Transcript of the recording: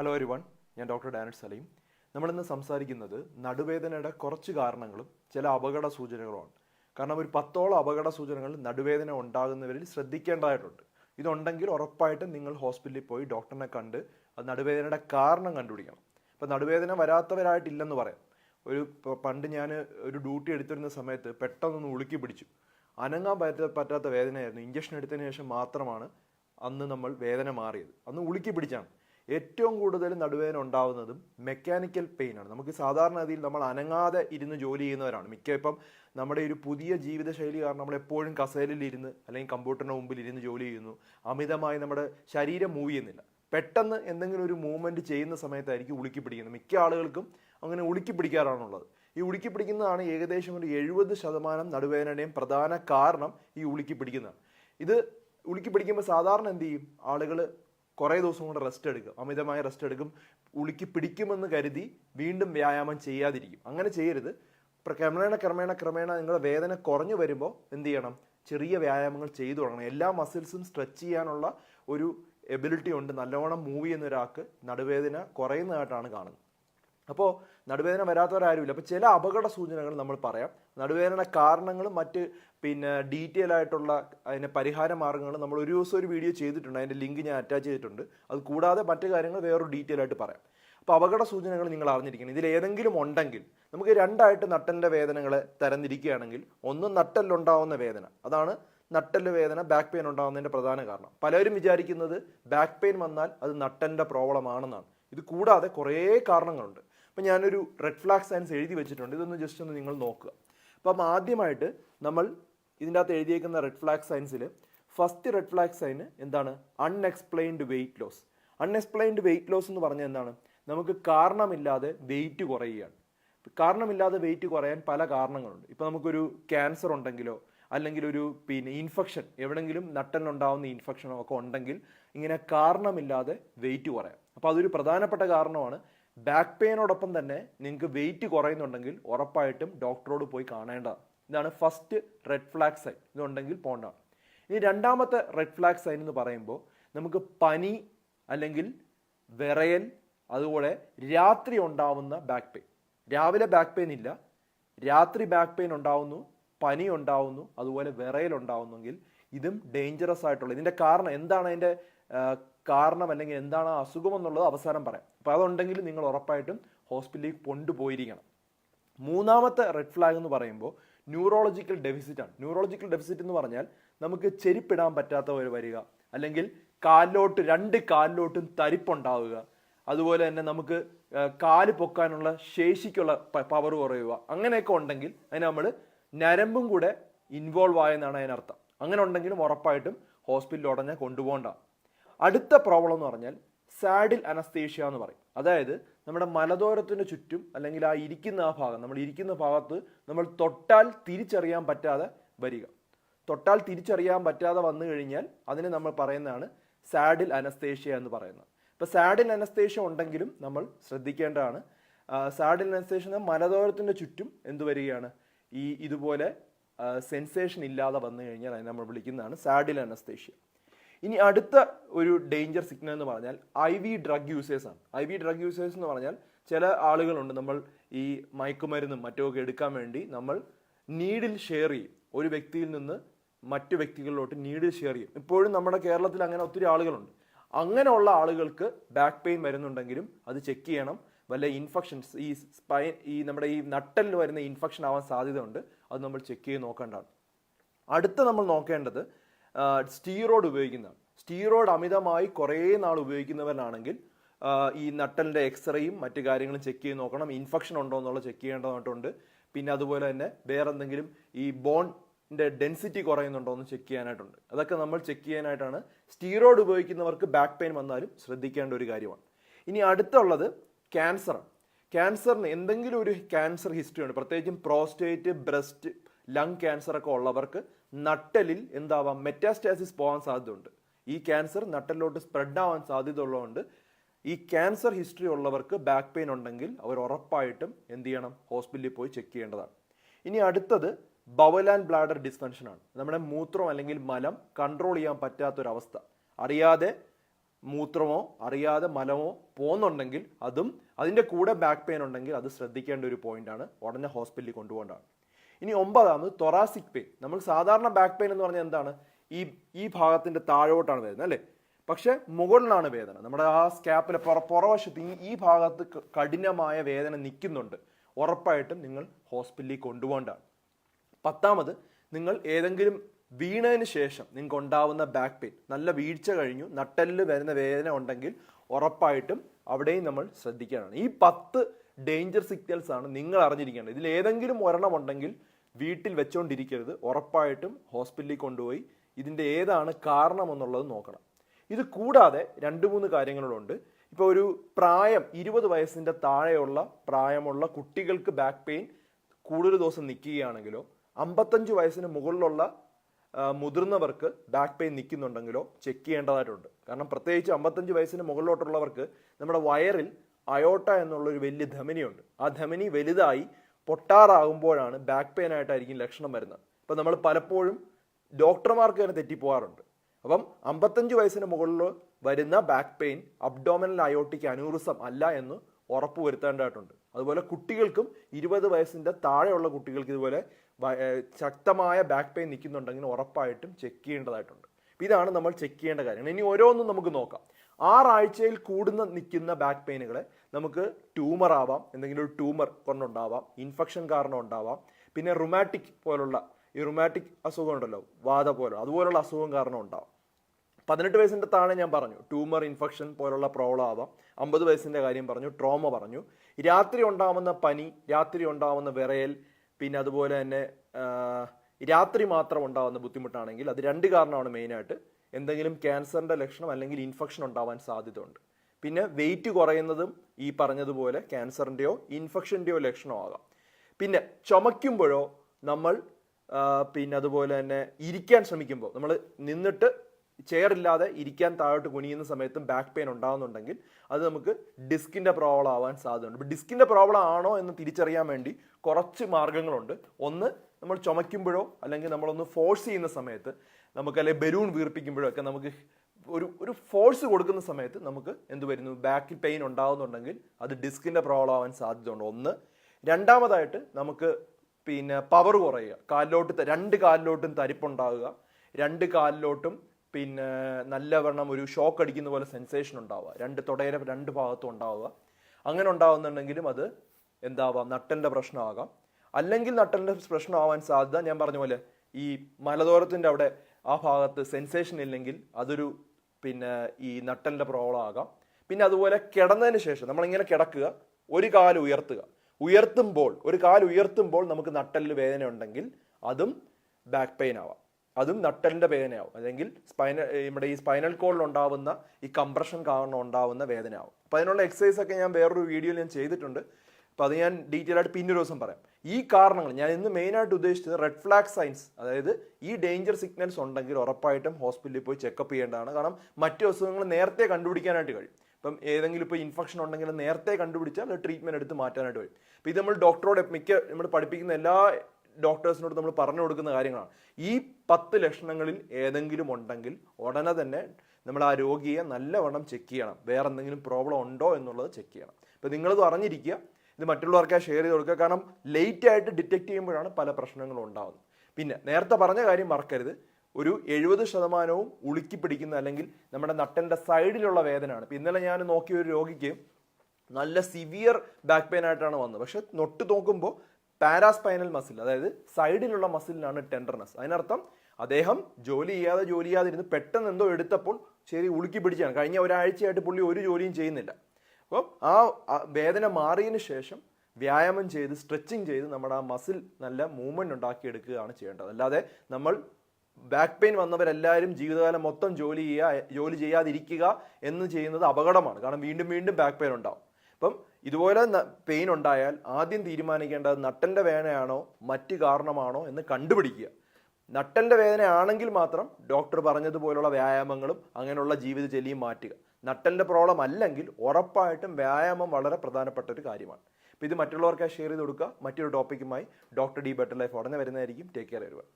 Hello everyone ഞാൻ doctor ഡാനറ്റ് Saleem നമ്മളിന്ന് സംസാരിക്കുന്നത് നടുവേദനയുടെ കുറച്ച് കാരണങ്ങളും ചില അപകട സൂചനകളുമാണ്. കാരണം ഒരു പത്തോളം അപകട സൂചനകൾ നടുവേദന ഉണ്ടാകുന്നവരിൽ ശ്രദ്ധിക്കേണ്ടതായിട്ടുണ്ട്. ഇതുണ്ടെങ്കിൽ ഉറപ്പായിട്ടും നിങ്ങൾ ഹോസ്പിറ്റലിൽ പോയി ഡോക്ടറിനെ കണ്ട് നടുവേദനയുടെ കാരണം കണ്ടുപിടിക്കണം. ഇപ്പം നടുവേദന വരാത്തവരായിട്ടില്ലെന്ന് പറയാം. ഒരു പണ്ട് ഞാൻ ഒരു ഡ്യൂട്ടി എടുത്തിരുന്ന സമയത്ത് പെട്ടെന്നൊന്ന് ഉളുക്കി പിടിച്ചു. അനങ്ങാൻ പറ്റ പറ്റാത്ത വേദനയായിരുന്നു. ഇഞ്ചക്ഷൻ എടുത്തതിന് ശേഷം മാത്രമാണ് അന്ന് നമ്മൾ വേദന മാറിയത്. അന്ന് ഉളുക്കി പിടിച്ചാണ്. ഏറ്റവും കൂടുതൽ നടുവേദന ഉണ്ടാവുന്നതും മെക്കാനിക്കൽ പെയിൻ ആണ്. നമുക്ക് സാധാരണഗതിയിൽ നമ്മൾ അനങ്ങാതെ ഇരുന്ന് ജോലി ചെയ്യുന്നവരാണ്. മിക്ക ഇപ്പം നമ്മുടെ ഒരു പുതിയ ജീവിതശൈലി കാരണം നമ്മൾ എപ്പോഴും കസേരയിൽ ഇരുന്ന് അല്ലെങ്കിൽ കമ്പ്യൂട്ടറിന് മുമ്പിൽ ഇരുന്ന് ജോലി ചെയ്യുന്നു. അമിതമായി നമ്മുടെ ശരീരം മൂവ് ചെയ്യുന്നില്ല. പെട്ടെന്ന് എന്തെങ്കിലും ഒരു മൂവ്മെന്റ് ചെയ്യുന്ന സമയത്തായിരിക്കും ഉളുക്കി പിടിക്കുന്നത്. മിക്ക ആളുകൾക്കും അങ്ങനെ ഉളുക്കി പിടിക്കാറാണുള്ളത്. ഈ ഉളുക്കി പിടിക്കുന്നതാണ് ഏകദേശം ഒരു എഴുപത് ശതമാനം നടുവേദനയുടെയും പ്രധാന കാരണം ഈ ഉളുക്കി പിടിക്കുന്നതാണ്. ഇത് ഉളുക്കി പിടിക്കുമ്പോൾ സാധാരണ എന്ത് ചെയ്യും? ആളുകൾ കുറേ ദിവസം കൊണ്ട് റെസ്റ്റ് എടുക്കും. അമിതമായ റെസ്റ്റ് എടുക്കും. ഉളുക്കി പിടിക്കുമെന്ന് കരുതി വീണ്ടും വ്യായാമം ചെയ്യാതിരിക്കും. അങ്ങനെ ചെയ്യരുത്. ക്രമേണ ക്രമേണ ക്രമേണ നിങ്ങളുടെ വേദന കുറഞ്ഞു വരുമ്പോൾ എന്ത് ചെയ്യണം? ചെറിയ വ്യായാമങ്ങൾ ചെയ്തു തുടങ്ങണം. എല്ലാ മസിൽസും സ്ട്രെച്ച് ചെയ്യാനുള്ള ഒരു എബിലിറ്റി ഉണ്ട്. നല്ലവണ്ണം മൂവ് ചെയ്യുന്ന ഒരാൾക്ക് നടുവേദന കുറയുന്നതായിട്ടാണ് കാണുന്നത്. അപ്പോൾ നടുവേദന വരാത്തവരാരുമില്ല അപ്പോൾ ചില അപകട സൂചനകൾ നമ്മൾ പറയാം. നടുവേദന കാരണങ്ങളും മറ്റ് പിന്നെ ഡീറ്റെയിൽ ആയിട്ടുള്ള അതിന്റെ പരിഹാര മാർഗങ്ങൾ നമ്മൾ ഒരു ദിവസം ഒരു വീഡിയോ ചെയ്തിട്ടുണ്ട്. അതിന്റെ ലിങ്ക് ഞാൻ അറ്റാച്ച് ചെയ്തിട്ടുണ്ട്. അത് കൂടാതെ മറ്റു കാര്യങ്ങൾ വേറൊരു ഡീറ്റെയിൽ ആയിട്ട് പറയാം. അപ്പോൾ അപകട സൂചനകൾ നിങ്ങൾ അറിഞ്ഞിരിക്കണം. ഇതിൽ ഏതെങ്കിലും ഉണ്ടെങ്കിൽ നമുക്ക് രണ്ടായിട്ട് നട്ടലിന്റെ വേദനകളെ തരംതിരിക്കുകയാണെങ്കിൽ ഒന്ന് നട്ടലിലുണ്ടാവുന്ന വേദന. അതാണ് നട്ടൽ വേദന ബാക്ക് പെയിൻ ഉണ്ടാകുന്നതിന്റെ പ്രധാന കാരണം. പലരും വിചാരിക്കുന്നത് ബാക്ക് പെയിൻ വന്നാൽ അത് നട്ടലിന്റെ പ്രോബ്ലം ആണെന്നാണ്. ഇത് കൂടാതെ കുറേ കാരണങ്ങളുണ്ട്. അപ്പം ഞാനൊരു റെഡ് ഫ്ലാഗ് സയൻസ് എഴുതി വെച്ചിട്ടുണ്ട്. ഇതൊന്ന് ജസ്റ്റ് ഒന്ന് നിങ്ങൾ നോക്കുക. അപ്പം ആദ്യമായിട്ട് നമ്മൾ ഇതിന്റെ അകത്ത് എഴുതിയേക്കുന്ന റെഡ് ഫ്ലാഗ് സയൻസിൽ ഫസ്റ്റ് റെഡ് ഫ്ലാഗ് സൈന് എന്താണ്? Unexplained weight loss unexplained weight loss എന്ന് പറഞ്ഞാൽ എന്താണ്? നമുക്ക് കാരണമില്ലാതെ വെയിറ്റ് കുറയുകയാണ്. കാരണമില്ലാതെ വെയിറ്റ് കുറയാൻ പല കാരണങ്ങളുണ്ട്. ഇപ്പോൾ നമുക്കൊരു ക്യാൻസർ ഉണ്ടെങ്കിലോ അല്ലെങ്കിൽ ഒരു പിന്നെ ഇൻഫെക്ഷൻ എവിടെങ്കിലും നട്ടലിനുണ്ടാവുന്ന ഇൻഫെക്ഷനോ ഒക്കെ ഉണ്ടെങ്കിൽ ഇങ്ങനെ കാരണമില്ലാതെ വെയിറ്റ് കുറയാം. അപ്പോൾ അതൊരു പ്രധാനപ്പെട്ട കാരണമാണ്. ബാക്ക് പെയിനോടൊപ്പം തന്നെ നിങ്ങൾക്ക് വെയിറ്റ് കുറയുന്നുണ്ടെങ്കിൽ ഉറപ്പായിട്ടും ഡോക്ടറോട് പോയി കാണേണ്ടതാണ് ഇതാണ് ഫസ്റ്റ് റെഡ് ഫ്ലാഗ് സൈൻ ഇതുണ്ടെങ്കിൽ പോണ്ട. ഇനി രണ്ടാമത്തെ റെഡ് ഫ്ലാഗ് സൈൻ എന്ന് പറയുമ്പോൾ നമുക്ക് പനി അല്ലെങ്കിൽ വിറയൽ അതുപോലെ രാത്രി ഉണ്ടാവുന്ന ബാക്ക് പെയിൻ രാവിലെ ബാക്ക് പെയിൻ ഇല്ല. രാത്രി ബാക്ക് പെയിൻ ഉണ്ടാവുന്നു പനി ഉണ്ടാവുന്നു അതുപോലെ വിറയൽ ഉണ്ടാവുന്നെങ്കിൽ ഇതും ഡേഞ്ചറസ് ആയിട്ടുള്ള ഇതിന്റെ കാരണം എന്താണ്? അതിന്റെ ആ, കാരണം അല്ലെങ്കിൽ എന്താണ് അസുഖം എന്നുള്ളത് അവസാനം പറയാം. അപ്പോൾ അതുണ്ടെങ്കിൽ നിങ്ങൾ ഉറപ്പായിട്ടും ഹോസ്പിറ്റലിൽ കൊണ്ടുപോയിരിക്കണം. മൂന്നാമത്തെ റെഡ് ഫ്ലാഗ് എന്ന് പറയുമ്പോൾ ന്യൂറോളജിക്കൽ ഡെഫിസിറ്റ് ആണ്. ന്യൂറോളജിക്കൽ ഡെഫിസിറ്റ് എന്ന് പറഞ്ഞാൽ നമുക്ക് ചെരിപ്പിടാൻ പറ്റാത്തവർ വരിക അല്ലെങ്കിൽ കാലിലോട്ട് രണ്ട് കാലിലോട്ടും തരിപ്പുണ്ടാവുക. അതുപോലെ തന്നെ നമുക്ക് കാൽ പൊക്കാനുള്ള ശേഷിക്കുള്ള പവർ കുറയുക. അങ്ങനെയൊക്കെ ഉണ്ടെങ്കിൽ അതിന് നമ്മൾ നരമ്പും കൂടെ ഇൻവോൾവ് ആയെന്നാണ് അതിനർത്ഥം. അങ്ങനെ ഉണ്ടെങ്കിലും ഉറപ്പായിട്ടും ഹോസ്പിറ്റലിൽ ഉടനെ കൊണ്ടുപോകണ്ട. അടുത്ത പ്രോബ്ലം എന്ന് പറഞ്ഞാൽ സാഡിൽ അനസ്തേഷ്യ എന്ന് പറയും. അതായത് നമ്മുടെ മലദോരത്തിന് ചുറ്റും അല്ലെങ്കിൽ ആ ഇരിക്കുന്ന ആ ഭാഗം നമ്മൾ ഇരിക്കുന്ന ഭാഗത്ത് നമ്മൾ തൊട്ടാൽ തിരിച്ചറിയാൻ പറ്റാതെ വരിക. തൊട്ടാൽ തിരിച്ചറിയാൻ പറ്റാതെ വന്നു കഴിഞ്ഞാൽ അതിന് നമ്മൾ പറയുന്നതാണ് സാഡിൽ അനസ്തേഷ്യ എന്ന് പറയുന്നത്. ഇപ്പോൾ സാഡിൽ അനസ്തേഷ്യ ഉണ്ടെങ്കിലും നമ്മൾ ശ്രദ്ധിക്കേണ്ടതാണ് സാഡിൽ അനസ്തേഷ്യ മലദോരത്തിന്റെ ചുറ്റും എന്ത് വരികയാണ്? ഈ ഇതുപോലെ സെൻസേഷൻ ഇല്ലാതെ വന്നു കഴിഞ്ഞാൽ അതിനെ നമ്മൾ വിളിക്കുന്നതാണ് സാഡിൽ അനസ്തേഷ്യ. ഇനി അടുത്ത ഒരു ഡേഞ്ചർ സിഗ്നൽ എന്ന് പറഞ്ഞാൽ ഐ വി ഡ്രഗ് യൂസേഴ്സ് ആണ്. ഐ വി ഡ്രഗ് യൂസേഴ്സ് എന്ന് പറഞ്ഞാൽ ചില ആളുകളുണ്ട്. നമ്മൾ ഈ മയക്കുമരുന്നും മറ്റുമൊക്കെ എടുക്കാൻ വേണ്ടി നമ്മൾ നീഡിൽ ഷെയർ ചെയ്യും. ഒരു വ്യക്തിയിൽ നിന്ന് മറ്റു വ്യക്തികളിലോട്ട് നീഡിൽ ഷെയർ ചെയ്യും. ഇപ്പോഴും നമ്മുടെ കേരളത്തിൽ അങ്ങനെ ഒത്തിരി ആളുകളുണ്ട്. അങ്ങനെയുള്ള ആളുകൾക്ക് ബാക്ക് പെയിൻ വരുന്നുണ്ടെങ്കിലും അത് ചെക്ക് ചെയ്യണം. വല്ല ഇൻഫെക്ഷൻസ് ഈ സ്പൈൻ ഈ നമ്മുടെ ഈ നട്ടലിൽ വരുന്ന ഇൻഫെക്ഷൻ ആവാൻ സാധ്യതയുണ്ട്. അത് നമ്മൾ ചെക്ക് ചെയ്ത് നോക്കേണ്ടതാണ്. അടുത്ത നമ്മൾ നോക്കേണ്ടത് സ്റ്റീറോയിഡ് ഉപയോഗിക്കുന്നതാണ്. സ്റ്റീറോയിഡ് അമിതമായി കുറേ നാൾ ഉപയോഗിക്കുന്നവരാണെങ്കിൽ ഈ നട്ടലിന്റെ എക്സ്റേയും മറ്റു കാര്യങ്ങളും ചെക്ക് ചെയ്ത് നോക്കണം. ഇൻഫെക്ഷൻ ഉണ്ടോ എന്നുള്ളത് ചെക്ക് ചെയ്യേണ്ടതായിട്ടുണ്ട്. പിന്നെ അതുപോലെ തന്നെ വേറെ എന്തെങ്കിലും ഈ ബോണിന്റെ ഡെൻസിറ്റി കുറയുന്നുണ്ടോ എന്ന് ചെക്ക് ചെയ്യാനായിട്ടുണ്ട്. അതൊക്കെ നമ്മൾ ചെക്ക് ചെയ്യാനായിട്ടാണ് സ്റ്റീറോയിഡ് ഉപയോഗിക്കുന്നവർക്ക് ബാക്ക് പെയിൻ വന്നാലും ശ്രദ്ധിക്കേണ്ട ഒരു കാര്യമാണ്. ഇനി അടുത്തുള്ളത് ക്യാൻസറാണ് ക്യാൻസറിന് എന്തെങ്കിലും ഒരു ക്യാൻസർ ഹിസ്റ്ററി ഉണ്ട്. പ്രത്യേകിച്ചും പ്രോസ്റ്റേറ്റ് ബ്രസ്റ്റ് ലങ് ക്യാൻസർ ഒക്കെ ഉള്ളവർക്ക് നട്ടലിൽ എന്താവാം? മെറ്റാസ്റ്റാസിസ് പോകാൻ സാധ്യതയുണ്ട്. ഈ ക്യാൻസർ നട്ടലിലോട്ട് സ്പ്രെഡ് ആവാൻ സാധ്യത ഉള്ളതുകൊണ്ട് ഈ ക്യാൻസർ ഹിസ്റ്ററി ഉള്ളവർക്ക് ബാക്ക് പെയിൻ ഉണ്ടെങ്കിൽ അവർ ഉറപ്പായിട്ടും എന്ത് ചെയ്യണം? ഹോസ്പിറ്റലിൽ പോയി ചെക്ക് ചെയ്യേണ്ടതാണ്. ഇനി അടുത്തത് ബവൽ ആൻഡ് ബ്ലാഡർ ഡിസ്ഫങ്ഷൻ ആണ്. നമ്മുടെ മൂത്രം അല്ലെങ്കിൽ മലം കൺട്രോൾ ചെയ്യാൻ പറ്റാത്തൊരവസ്ഥ. അറിയാതെ മൂത്രമോ അറിയാതെ മലമോ പോകുന്നുണ്ടെങ്കിൽ അതും അതിന്റെ കൂടെ ബാക്ക് പെയിൻ ഉണ്ടെങ്കിൽ അത് ശ്രദ്ധിക്കേണ്ട ഒരു പോയിന്റാണ് ഉടനെ ഹോസ്പിറ്റലിൽ കൊണ്ടുപോകേണ്ടതാണ്. ഇനി ഒമ്പതാമത് തൊറാസിക് പെയിൻ നമ്മൾ സാധാരണ ബാക്ക് പെയിൻ എന്ന് പറഞ്ഞാൽ എന്താണ്? ഈ ഈ ഭാഗത്തിന്റെ താഴോട്ടാണ് വരുന്നത് അല്ലേ? പക്ഷേ മുകളിലാണ് വേദന. നമ്മുടെ ആ സ്കാപ്പിലെ പുറ പുറവശത്ത് ഈ ഈ ഭാഗത്ത് കഠിനമായ വേദന നിൽക്കുന്നുണ്ട്. ഉറപ്പായിട്ടും നിങ്ങൾ ഹോസ്പിറ്റലിൽ കൊണ്ടുപോകേണ്ടതാണ്. പത്താമത് നിങ്ങൾ ഏതെങ്കിലും വീണതിന് ശേഷം നിങ്ങൾക്ക് ഉണ്ടാവുന്ന ബാക്ക് പെയിൻ നല്ല വീഴ്ച കഴിഞ്ഞു നട്ടലിൽ വരുന്ന വേദന ഉണ്ടെങ്കിൽ ഉറപ്പായിട്ടും അവിടെയും നമ്മൾ ശ്രദ്ധിക്കാനാണ് ഈ പത്ത് ഡേഞ്ചർ സിഗ്നൽസ് ആണ് നിങ്ങൾ അറിഞ്ഞിരിക്കേണ്ടത്. ഇതിൽ ഏതെങ്കിലും ഒരെണ്ണം ഉണ്ടെങ്കിൽ വീട്ടിൽ വെച്ചുകൊണ്ടിരിക്കരുത് ഉറപ്പായിട്ടും ഹോസ്പിറ്റലിൽ കൊണ്ടുപോയി ഇതിന്റെ ഏതാണ് കാരണമെന്നുള്ളത് നോക്കണം. ഇത് കൂടാതെ രണ്ട് മൂന്ന് കാര്യങ്ങളുണ്ട്. ഇപ്പോൾ ഒരു പ്രായം ഇരുപത് വയസ്സിന്റെ താഴെയുള്ള പ്രായമുള്ള കുട്ടികൾക്ക് ബാക്ക് പെയിൻ കൂടുതൽ ദിവസം നിൽക്കുകയാണെങ്കിലോ അമ്പത്തഞ്ച് വയസ്സിന് മുകളിലുള്ള മുതിർന്നവർക്ക് ബാക്ക് പെയിൻ നിൽക്കുന്നുണ്ടെങ്കിലോ ചെക്ക് ചെയ്യേണ്ടതായിട്ടുണ്ട്. കാരണം പ്രത്യേകിച്ച് അമ്പത്തഞ്ച് വയസ്സിന് മുകളിലോട്ടുള്ളവർക്ക് നമ്മുടെ വയറിൽ അയോട്ട എന്നുള്ളൊരു വലിയ ധമനിയുണ്ട്. ആ ധമനി വലുതായി പൊട്ടാറാകുമ്പോഴാണ് ബാക്ക് പെയിൻ ആയിട്ടായിരിക്കും ലക്ഷണം വരുന്നത്. അപ്പം നമ്മൾ പലപ്പോഴും ഡോക്ടർമാർക്ക് തന്നെ തെറ്റിപ്പോകാറുണ്ട് അപ്പം അമ്പത്തഞ്ച് വയസ്സിന് മുകളിൽ വരുന്ന back pain abdominal aortic aneurysm അല്ല എന്ന് ഉറപ്പ് വരുത്തേണ്ടതായിട്ടുണ്ട്. അതുപോലെ കുട്ടികൾക്കും ഇരുപത് വയസ്സിന്റെ താഴെയുള്ള കുട്ടികൾക്ക് ഇതുപോലെ ശക്തമായ ബാക്ക് പെയിൻ നിൽക്കുന്നുണ്ടെങ്കിൽ ഉറപ്പായിട്ടും ചെക്ക് ചെയ്യേണ്ടതായിട്ടുണ്ട്. ഇതാണ് നമ്മൾ ചെക്ക് ചെയ്യേണ്ട കാര്യങ്ങൾ. ഇനി ഓരോന്നും നമുക്ക് നോക്കാം. ആറാഴ്ചയിൽ കൂടുന്ന നിൽക്കുന്ന ബാക്ക് പെയിനുകളെ നമുക്ക് ട്യൂമർ ആവാം എന്തെങ്കിലും ഒരു ട്യൂമർ കൊണ്ടുണ്ടാവാം ഇൻഫെക്ഷൻ കാരണം ഉണ്ടാവാം. പിന്നെ റുമാറ്റിക് പോലുള്ള ഈ റുമാറ്റിക് അസുഖം ഉണ്ടല്ലോ വാദ പോലെ അതുപോലുള്ള അസുഖം കാരണം ഉണ്ടാവാം. പതിനെട്ട് വയസ്സിന്റെ താഴെ ഞാൻ പറഞ്ഞു ട്യൂമർ ഇൻഫെക്ഷൻ പോലുള്ള പ്രോബ്ലം ആവാം. അമ്പത് വയസ്സിന്റെ കാര്യം പറഞ്ഞു ട്രോമ പറഞ്ഞു. രാത്രി ഉണ്ടാവുന്ന പനി രാത്രി ഉണ്ടാവുന്ന വിറയൽ പിന്നെ അതുപോലെ തന്നെ രാത്രി മാത്രം ഉണ്ടാവുന്ന ബുദ്ധിമുട്ടാണെങ്കിൽ അത് രണ്ട് കാരണമാണ് മെയിനായിട്ട് എന്തെങ്കിലും ക്യാൻസറിന്റെ ലക്ഷണം അല്ലെങ്കിൽ ഇൻഫെക്ഷൻ ഉണ്ടാവാൻ സാധ്യതയുണ്ട്. പിന്നെ വെയിറ്റ് കുറയുന്നതും ഈ പറഞ്ഞതുപോലെ ക്യാൻസറിന്റെയോ ഇൻഫെക്ഷന്റെയോ ലക്ഷണമാകാം പിന്നെ ചുമയ്ക്കുമ്പോഴോ നമ്മൾ പിന്നെ അതുപോലെ തന്നെ ഇരിക്കാൻ ശ്രമിക്കുമ്പോൾ നമ്മൾ നിന്നിട്ട് ചെയറില്ലാതെ ഇരിക്കാൻ താഴോട്ട് കുനിയുന്ന സമയത്തും ബാക്ക് പെയിൻ ഉണ്ടാകുന്നുണ്ടെങ്കിൽ അത് നമുക്ക് ഡിസ്കിന്റെ പ്രോബ്ലം ആവാൻ സാധ്യതയുണ്ട്. ഇപ്പോൾ ഡിസ്കിന്റെ പ്രോബ്ലം ആണോ എന്ന് തിരിച്ചറിയാൻ വേണ്ടി കുറച്ച് മാർഗങ്ങളുണ്ട്. ഒന്ന് നമ്മൾ ചുമയ്ക്കുമ്പോഴോ അല്ലെങ്കിൽ നമ്മളൊന്ന് ഫോഴ്സ് ചെയ്യുന്ന സമയത്ത് നമുക്ക് അല്ലെങ്കിൽ ബലൂൺ വീർപ്പിക്കുമ്പോഴൊക്കെ നമുക്ക് ഒരു ഒരു ഫോഴ്സ് കൊടുക്കുന്ന സമയത്ത് നമുക്ക് എന്ത് വരുന്നു? ബാക്കിൽ പെയിൻ ഉണ്ടാകുന്നുണ്ടെങ്കിൽ അത് ഡിസ്കിന്റെ പ്രോബ്ലം ആവാൻ സാധ്യതയുണ്ട്. ഒന്ന്. രണ്ടാമതായിട്ട് നമുക്ക് പിന്നെ പവർ കുറയുക. കാലിലോട്ട് രണ്ട് കാലിലോട്ടും തരിപ്പുണ്ടാകുക. രണ്ട് കാലിലോട്ടും പിന്നെ നല്ലവണ്ണം ഒരു ഷോക്ക് അടിക്കുന്ന പോലെ സെൻസേഷൻ ഉണ്ടാവുക. രണ്ട് തുടയുടെ രണ്ട് ഭാഗത്തും ഉണ്ടാവുക. അങ്ങനെ ഉണ്ടാവുന്നുണ്ടെങ്കിലും അത് എന്താവാം? നട്ടലിന്റെ പ്രശ്നമാകാം. അല്ലെങ്കിൽ നട്ടലിന്റെ പ്രശ്നമാവാൻ സാധ്യത ഞാൻ പറഞ്ഞ പോലെ ഈ മലദോരത്തിന്റെ അവിടെ ആ ഭാഗത്ത് സെൻസേഷൻ ഇല്ലെങ്കിൽ അതൊരു പിന്നെ ഈ നട്ടലിന്റെ പ്രോബ്ലം ആകാം. പിന്നെ അതുപോലെ കിടന്നതിന് ശേഷം നമ്മളിങ്ങനെ കിടക്കുക ഒരു കാൽ ഉയർത്തുക. ഉയർത്തുമ്പോൾ ഒരു കാൽ ഉയർത്തുമ്പോൾ നമുക്ക് നട്ടലിൽ വേദന ഉണ്ടെങ്കിൽ അതും ബാക്ക് പെയിൻ ആവാം. അതും നട്ടലിന്റെ വേദനയാവും അല്ലെങ്കിൽ സ്പൈനൽ നമ്മുടെ ഈ സ്പൈനൽ കോളിൽ ഉണ്ടാവുന്ന ഈ കംപ്രഷൻ കാരണം ഉണ്ടാവുന്ന വേദനയാവും അപ്പോൾ അതിനുള്ള എക്സസൈസ് ഒക്കെ ഞാൻ വേറൊരു വീഡിയോയിൽ ഞാൻ ചെയ്തിട്ടുണ്ട്. അപ്പോൾ അത് ഞാൻ ഡീറ്റെയിൽ ആയിട്ട് പിന്നൊരു ദിവസം പറയാം. ഈ കാരണങ്ങൾ ഞാൻ ഇന്ന് മെയിനായിട്ട് ഉദ്ദേശിച്ചത് റെഡ് ഫ്ലാഗ് സൈൻസ് അതായത് ഈ ഡേഞ്ചർ സിഗ്നൽസ് ഉണ്ടെങ്കിൽ ഉറപ്പായിട്ടും ഹോസ്പിറ്റലിൽ പോയി ചെക്കപ്പ് ചെയ്യേണ്ടതാണ്. കാരണം മറ്റു അസുഖങ്ങൾ നേരത്തെ കണ്ടുപിടിക്കാനായിട്ട് കഴിയും. ഇപ്പം ഏതെങ്കിലും ഇപ്പോൾ ഇൻഫെക്ഷൻ ഉണ്ടെങ്കിൽ നേരത്തെ കണ്ടുപിടിച്ചാൽ അത് ട്രീറ്റ്മെന്റ് എടുത്ത് മാറ്റാനായിട്ട് വരും അപ്പോൾ ഇത് നമ്മൾ ഡോക്ടറോട് മിക്ക നമ്മൾ പഠിപ്പിക്കുന്ന എല്ലാ ഡോക്ടേഴ്സിനോട് നമ്മൾ പറഞ്ഞു കൊടുക്കുന്ന കാര്യങ്ങളാണ്. ഈ പത്ത് ലക്ഷണങ്ങളിൽ ഏതെങ്കിലും ഉണ്ടെങ്കിൽ ഉടനെ തന്നെ നമ്മൾ ആ രോഗിയെ നല്ലവണ്ണം ചെക്ക് ചെയ്യണം. വേറെ എന്തെങ്കിലും പ്രോബ്ലം ഉണ്ടോ എന്നുള്ളത് ചെക്ക് ചെയ്യണം. അപ്പോൾ നിങ്ങളത് അറിഞ്ഞിരിക്കുക. ഇത് മറ്റുള്ളവർക്ക് ഷെയർ ചെയ്ത് കൊടുക്കുക. കാരണം ലേറ്റ് ആയിട്ട് ഡിറ്റക്ട് ചെയ്യുമ്പോഴാണ് പല പ്രശ്നങ്ങളും ഉണ്ടാകുന്നത് പിന്നെ നേരത്തെ പറഞ്ഞ കാര്യം മറക്കരുത്. ഒരു എഴുപത് ശതമാനവും ഉളുക്കി പിടിക്കുന്ന അല്ലെങ്കിൽ നമ്മുടെ നട്ടന്റെ സൈഡിലുള്ള വേദനയാണ്. ഇപ്പം ഇന്നലെ ഞാൻ നോക്കിയ ഒരു രോഗിക്ക് നല്ല സിവിയർ ബാക്ക് പെയിൻ ആയിട്ടാണ് വന്നത്. പക്ഷെ നൊട്ട് നോക്കുമ്പോൾ പാരാസ്പൈനൽ മസിൽ അതായത് സൈഡിലുള്ള മസിലിനാണ് ടെൻഡർനെസ് അതിനർത്ഥം അദ്ദേഹം ജോലി ചെയ്യാതെ ജോലി ചെയ്യാതിരുന്ന് പെട്ടെന്ന് എന്തോ എടുത്തപ്പോൾ ശരി ഉളുക്കി പിടിച്ചാണ്. കഴിഞ്ഞ ഒരാഴ്ചയായിട്ട് പുള്ളി ഒരു ജോലിയും ചെയ്യുന്നില്ല. അപ്പം ആ വേദന മാറിയതിന് ശേഷം വ്യായാമം ചെയ്ത് സ്ട്രെച്ചിങ് ചെയ്ത് നമ്മുടെ ആ മസിൽ നല്ല മൂവ്മെന്റ് ഉണ്ടാക്കിയെടുക്കുകയാണ് ചെയ്യേണ്ടത്. അല്ലാതെ നമ്മൾ ബാക്ക് പെയിൻ വന്നവരെല്ലാവരും ജീവിതകാലം മൊത്തം ജോലി ചെയ്യുക ജോലി ചെയ്യാതിരിക്കുക എന്ന് ചെയ്യുന്നത് അപകടമാണ്. കാരണം വീണ്ടും വീണ്ടും ബാക്ക് പെയിൻ ഉണ്ടാവും. അപ്പം ഇതുപോലെ പെയിൻ ഉണ്ടായാൽ ആദ്യം തീരുമാനിക്കേണ്ടത് നട്ടന്റെ വേദനയാണോ മറ്റ് കാരണമാണോ എന്ന് കണ്ടുപിടിക്കുക. നട്ടന്റെ വേദനയാണെങ്കിൽ മാത്രം ഡോക്ടർ പറഞ്ഞതുപോലുള്ള വ്യായാമങ്ങളും അങ്ങനെയുള്ള ജീവിതചര്യയും മാറ്റുക. നട്ടലിന്റെ പ്രോബ്ലം അല്ലെങ്കിൽ ഉറപ്പായിട്ടും വ്യായാമം വളരെ പ്രധാനപ്പെട്ട ഒരു കാര്യമാണ്. അപ്പോൾ ഇത് മറ്റുള്ളവർക്കായി ഷെയർ ചെയ്ത് കൊടുക്കുക. മറ്റൊരു ടോപ്പിക്കുമായി ഡോക്ടർ ഡി ബെറ്റർ ലൈഫ് ഉടനെ വരുന്നതായിരിക്കും. ടേക്ക് കെയർ വരുവാൻ